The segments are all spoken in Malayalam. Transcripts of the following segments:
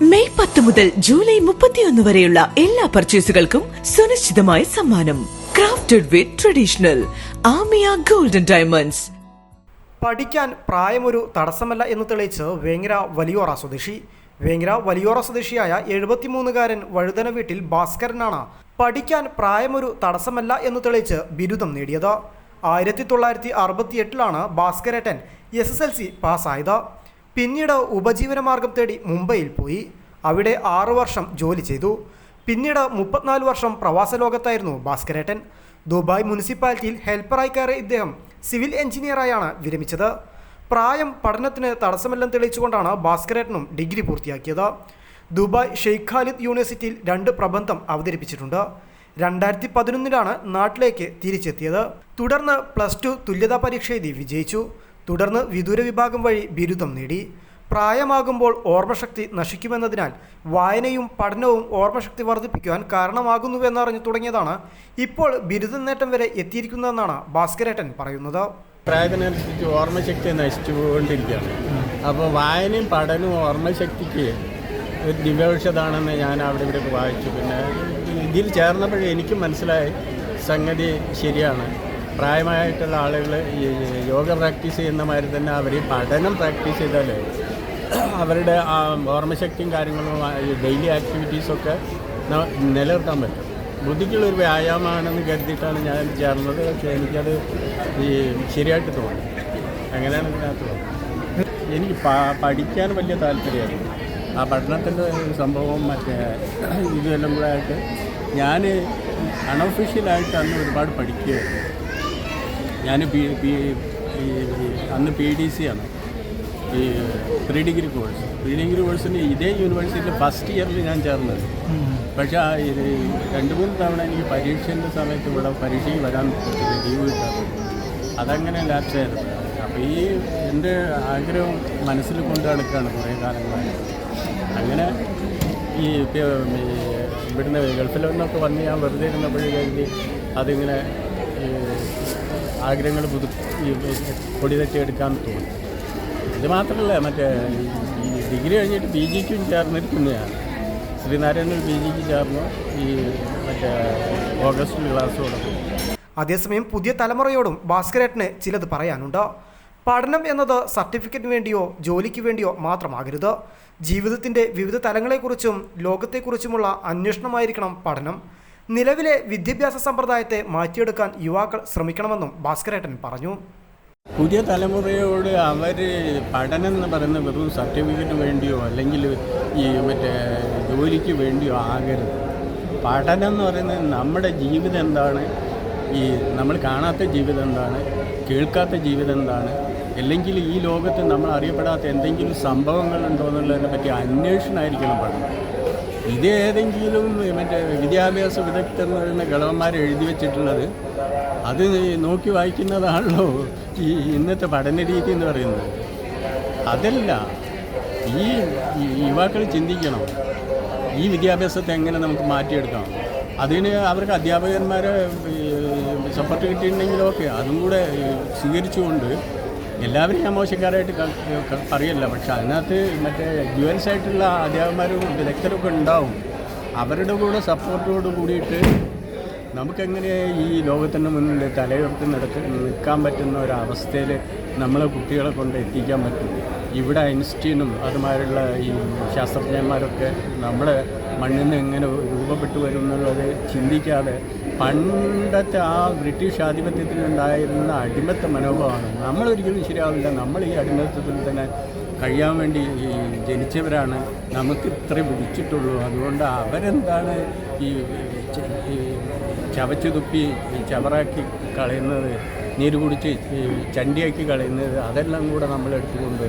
മെയ് പത്ത് മുതൽ ജൂലൈ മുപ്പത്തിയൊന്ന് വരെയുള്ള എല്ലാ പർച്ചേസുകൾക്കും സുനിശ്ചിതമായ സമ്മാനം. Crafted with traditional Amiya golden diamonds പഠിക്കാൻ പ്രായമൊരു തടസ്സമല്ല എന്ന് തെളിയിച്ച് വേങ്ങര വലിയോറ സ്വദേശി. വേങ്ങര വലിയോറ സ്വദേശിയായ എഴുപത്തിമൂന്നുകാരൻ വഴുതന വീട്ടിൽ ഭാസ്കരനാണ്. പഠിക്കാൻ പ്രായമൊരു തടസ്സമല്ല എന്ന് തെളിയിച്ച് ബിരുദം നേടിയത്. ആയിരത്തി തൊള്ളായിരത്തി അറുപത്തി എട്ടിലാണ് ഭാസ്കരേട്ടൻ എസ് എസ് എൽ സി പാസ്സായത് പിന്നീട് ഉപജീവനമാർഗം തേടി മുംബൈയിൽ പോയി. അവിടെ ആറു വർഷം ജോലി ചെയ്തു. പിന്നീട് മുപ്പത്തിനാല് വർഷം പ്രവാസ ലോകത്തായിരുന്നു ഭാസ്കരേട്ടൻ. ദുബായ് മുനിസിപ്പാലിറ്റിയിൽ ഹെൽപ്പറായി കയറി ഇദ്ദേഹം സിവിൽ എഞ്ചിനീയറായാണ് വിരമിച്ചത്. പ്രായം പഠനത്തിന് തടസ്സമെല്ലാം തെളിയിച്ചുകൊണ്ടാണ് ഭാസ്കരേട്ടനും ഡിഗ്രി പൂർത്തിയാക്കിയത്. ദുബായ് ഷെയ്ഖ് ഖാലിദ് യൂണിവേഴ്സിറ്റിയിൽ രണ്ട് പ്രബന്ധം അവതരിപ്പിച്ചിട്ടുണ്ട്. രണ്ടായിരത്തി പതിനൊന്നിലാണ് നാട്ടിലേക്ക് തിരിച്ചെത്തിയത്. തുടർന്ന് പ്ലസ് ടു തുല്യതാ പരീക്ഷ എഴുതി വിജയിച്ചു. തുടർന്ന് വിദൂര വിഭാഗം വഴി ബിരുദം നേടി. പ്രായമാകുമ്പോൾ ഓർമ്മശക്തി നശിക്കുമെന്നതിനാൽ വായനയും പഠനവും ഓർമ്മശക്തി വർദ്ധിപ്പിക്കുവാൻ കാരണമാകുന്നുവെന്നറിഞ്ഞു തുടങ്ങിയതാണ് ഇപ്പോൾ ബിരുദ നേട്ടം വരെ എത്തിയിരിക്കുന്നതെന്നാണ് ഭാസ്കരേട്ടൻ പറയുന്നത്. പ്രായത്തിനനുസരിച്ച് ഓർമ്മശക്തി നശിച്ചുകൊണ്ടിരിക്കുകയാണ്. അപ്പോൾ വായനയും പഠനവും ഓർമ്മശക്തിക്ക് ഒരു ദിവ്യവശതാണെന്ന് ഞാൻ അവിടെ ഇവിടെ വായിച്ചു. പിന്നെ ഇതിൽ ചേർന്നപ്പോഴേ എനിക്കും മനസ്സിലായി സംഗതി ശരിയാണ്. പ്രായമായിട്ടുള്ള ആളുകൾ ഈ യോഗ പ്രാക്ടീസ് ചെയ്യുന്ന മാതിരി തന്നെ അവർ ഈ പഠനം പ്രാക്ടീസ് ചെയ്താൽ അവരുടെ ആ ഓർമ്മശക്തിയും കാര്യങ്ങളും ഡെയിലി ആക്ടിവിറ്റീസൊക്കെ നിലനിർത്താൻ പറ്റും. ബുദ്ധിക്കുള്ളൊരു വ്യായാമമാണെന്ന് കരുതിയിട്ടാണ് ഞാൻ ചേർന്നത്. പക്ഷേ എനിക്കത് ഈ ശരിയായിട്ട് തോന്നി. അങ്ങനെയാണ് ഇതിനകത്ത് എനിക്ക് പഠിക്കാൻ വലിയ താല്പര്യമായിരുന്നു. ആ പഠനത്തിന്റെ സംഭവം മറ്റേ ഇതെല്ലാം കൂടെ ആയിട്ട് ഞാൻ അൺഒഫീഷ്യലായിട്ട് അന്ന് ഒരുപാട് പഠിക്കുകയായിരുന്നു. ഞാൻ അന്ന് പി ഡി സി ആണ്. ഈ pre degree course pre degree കോഴ്സിന് ഇതേ യൂണിവേഴ്സിറ്റിയിൽ ഫസ്റ്റ് ഇയറിൽ ഞാൻ ചേർന്നത്. പക്ഷേ ആ ഇത് രണ്ട് മൂന്ന് തവണ എനിക്ക് പരീക്ഷേന്റെ സമയത്ത് ഇവിടെ പരീക്ഷയ്ക്ക് വരാൻ പറ്റില്ല ലീവ് കിട്ടാതെ അതങ്ങനെ ലാപ്സ് ആയിരുന്നു. അപ്പോൾ ഈ എന്റെ ആഗ്രഹം മനസ്സിൽ കൊണ്ട് നടക്കുകയാണ് കുറേ കാലങ്ങളായി. അങ്ങനെ ഈ ഇവിടുന്ന് ഗൾഫിൽ നിന്നൊക്കെ വന്ന് ഞാൻ വെറുതെ ഇരുന്നപ്പോഴേക്കും അതിങ്ങനെ ആഗ്രഹങ്ങൾ പുതു പൊടി തട്ടിയെടുക്കാൻ തോന്നി. ഇത് മാത്രമല്ല മറ്റേ ഈ ഡിഗ്രി കഴിഞ്ഞിട്ട് പി ജിക്കും ചേർന്നിരിക്കുന്നതാണ് ശ്രീനാരായണൻ പി ജിക്ക് ചേർന്നു ഈ മറ്റേ ഓഗസ്റ്റ് ക്ലാസ് അതേസമയം പുതിയ തലമുറയോടും ഭാസ്കരേട്ടന് ചിലത് പറയാനുണ്ട്. പഠനം എന്നത് സർട്ടിഫിക്കറ്റിന് വേണ്ടിയോ ജോലിക്ക് വേണ്ടിയോ മാത്രമാകരുത്. ജീവിതത്തിന്റെ വിവിധ തലങ്ങളെക്കുറിച്ചും ലോകത്തെക്കുറിച്ചുമുള്ള അന്വേഷണമായിരിക്കണം പഠനം. നിലവിലെ വിദ്യാഭ്യാസ സമ്പ്രദായത്തെ മാറ്റിയെടുക്കാൻ യുവാക്കൾ ശ്രമിക്കണമെന്നും ഭാസ്കരേട്ടൻ പറഞ്ഞു. പുതിയ തലമുറയോട് അവർ പഠനം എന്ന് പറയുന്ന വെറും സർട്ടിഫിക്കറ്റ് വേണ്ടിയോ അല്ലെങ്കിൽ ഈ മറ്റേ ജോലിക്ക് വേണ്ടിയോ ആകരുത്. പഠനം എന്ന് പറയുന്നത് നമ്മുടെ ജീവിതം എന്താണ്? ഈ നമ്മൾ കാണാത്ത ജീവിതം എന്താണ്? കേൾക്കാത്ത ജീവിതം എന്താണ്? അല്ലെങ്കിൽ ഈ ലോകത്ത് നമ്മൾ അറിയപ്പെടാത്ത എന്തെങ്കിലും സംഭവങ്ങളുണ്ടോ എന്നുള്ളതിനെ പറ്റി അന്വേഷണമായിരിക്കണം പഠനം. ഇത് ഏതെങ്കിലും മറ്റേ വിദ്യാഭ്യാസ വിദഗ്ധർ എന്ന് പറയുന്ന ഘടകന്മാർ എഴുതി വെച്ചിട്ടുള്ളത് അത് നോക്കി വായിക്കുന്നതാണല്ലോ ഈ ഇന്നത്തെ പഠന രീതി എന്ന് പറയുന്നത്. അതല്ല ഈ യുവാക്കൾ ചിന്തിക്കണം. ഈ വിദ്യാഭ്യാസത്തെ എങ്ങനെ നമുക്ക് മാറ്റിയെടുക്കാം? അതിന് അവർക്ക് അധ്യാപകന്മാരെ സപ്പോർട്ട് കിട്ടിയിട്ടുണ്ടെങ്കിലും ഓക്കെ അതും കൂടെ സ്വീകരിച്ചുകൊണ്ട് എല്ലാവരും ഞാൻ മോശക്കാരായിട്ട് അറിയില്ല പക്ഷെ അതിനകത്ത് മറ്റേ ഡ്യുവൽസ് ആയിട്ടുള്ള അധ്യാപകന്മാരും വിദഗ്ധരൊക്കെ ഉണ്ടാവും. അവരുടെ കൂടെ സപ്പോർട്ടോട് കൂടിയിട്ട് നമുക്കെങ്ങനെ ഈ ലോകത്തിന്റെ മുന്നിൽ തലയുയർത്തി നടക്ക നിൽക്കാൻ പറ്റുന്ന ഒരവസ്ഥയിൽ നമ്മളെ കുട്ടികളെ കൊണ്ട് എത്തിക്കാൻ പറ്റും. ഇവിടെ ഐൻസ്റ്റീനും അതുമാതിരിയുള്ള ഈ ശാസ്ത്രജ്ഞന്മാരൊക്കെ നമ്മുടെ മണ്ണിൽ നിന്ന് എങ്ങനെ രൂപപ്പെട്ടു വരും എന്നുള്ളത് ചിന്തിക്കാതെ പണ്ടത്തെ ആ ബ്രിട്ടീഷ് ആധിപത്യത്തിൽ ഉണ്ടായിരുന്ന അടിമത്ത മനോഭാവമാണ് നമ്മളൊരിക്കലും ശരിയാവില്ല നമ്മൾ ഈ അടിമത്തത്തിൽ തന്നെ കഴിയാൻ വേണ്ടി ജനിച്ചവരാണ്. നമുക്ക് ഇത്ര പിടിച്ചിട്ടുള്ളൂ. അതുകൊണ്ട് അവരെന്താണ് ഈ ചവച്ചു തുപ്പി ചവറാക്കി കളയുന്നത് നീര് കുടിച്ച് ചണ്ടിയാക്കി കളയുന്നത് അതെല്ലാം കൂടെ നമ്മൾ എടുത്തുകൊണ്ട്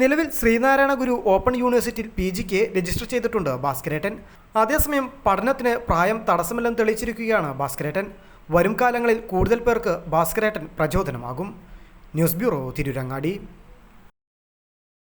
നിലവിൽ ശ്രീനാരായണ ഗുരു ഓപ്പൺ യൂണിവേഴ്സിറ്റിയിൽ പി ജിക്ക് രജിസ്റ്റർ ചെയ്തിട്ടുണ്ട് ഭാസ്കരേട്ടൻ. അതേസമയം പഠനത്തിന് പ്രായം തടസ്സമില്ലെന്ന് തെളിയിച്ചിരിക്കുകയാണ് ഭാസ്കരേട്ടൻ. വരും കാലങ്ങളിൽ കൂടുതൽ പേർക്ക് ഭാസ്കരേട്ടൻ പ്രചോദനമാകും. News bureau Tirurangadi.